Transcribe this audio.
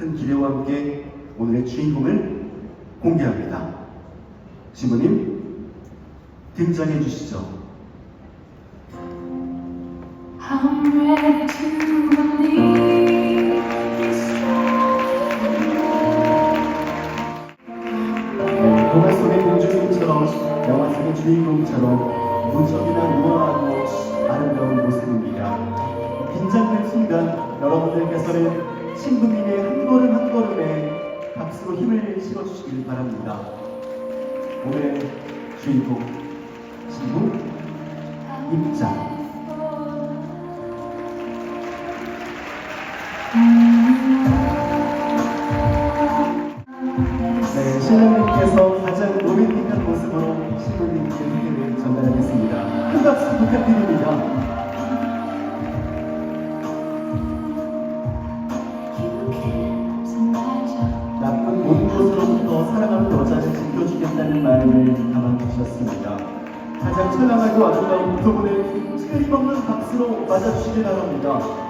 큰 기대와 함께 오늘의 주인공을 공개합니다. 신부님 등장해 주시죠. 동화 속의 공주님처럼 영화 속의 주인공처럼 무척이나 우아하고 아름다운 모습입니다. 긴장된 순간 여러분들께서는 신부님의 박수로 힘을 실어주시길 바랍니다. 오늘의 주인공 신부 입장. 네, 신랑님께서 가장 로맨틱한 모습으로 신부님께 소개를 전달하겠습니다. 큰 박수 부탁드립니다. 사랑하는 여자를 지켜주겠다는 마음을 담아주셨습니다. 가장 찬란하고 아름다운 두 분을 틀림없는 박수로 맞아주시기 바랍니다.